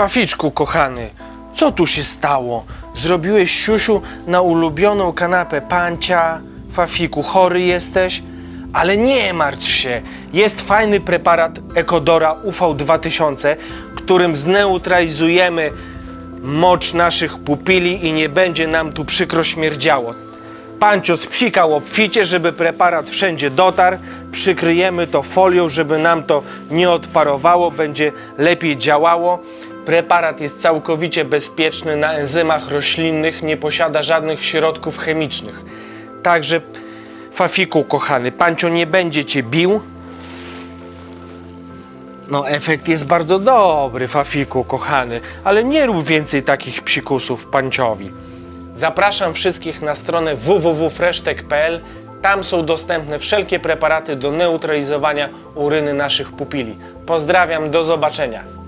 Faficzku, kochany, co tu się stało? Zrobiłeś siusiu na ulubioną kanapę pancia? Fafiku, chory jesteś? Ale nie martw się. Jest fajny preparat Ekodora UV2000, którym zneutralizujemy mocz naszych pupili i nie będzie nam tu przykro śmierdziało. Pancio spsikał obficie, żeby preparat wszędzie dotarł. Przykryjemy to folią, żeby nam to nie odparowało, będzie lepiej działało. Preparat jest całkowicie bezpieczny na enzymach roślinnych, nie posiada żadnych środków chemicznych. Także, Fafiku kochany, Pancio nie będzie cię bił. No, efekt jest bardzo dobry, Fafiku kochany, ale nie rób więcej takich psikusów Panciowi. Zapraszam wszystkich na stronę www.freshtek.pl. Tam są dostępne wszelkie preparaty do neutralizowania uryny naszych pupili. Pozdrawiam, do zobaczenia.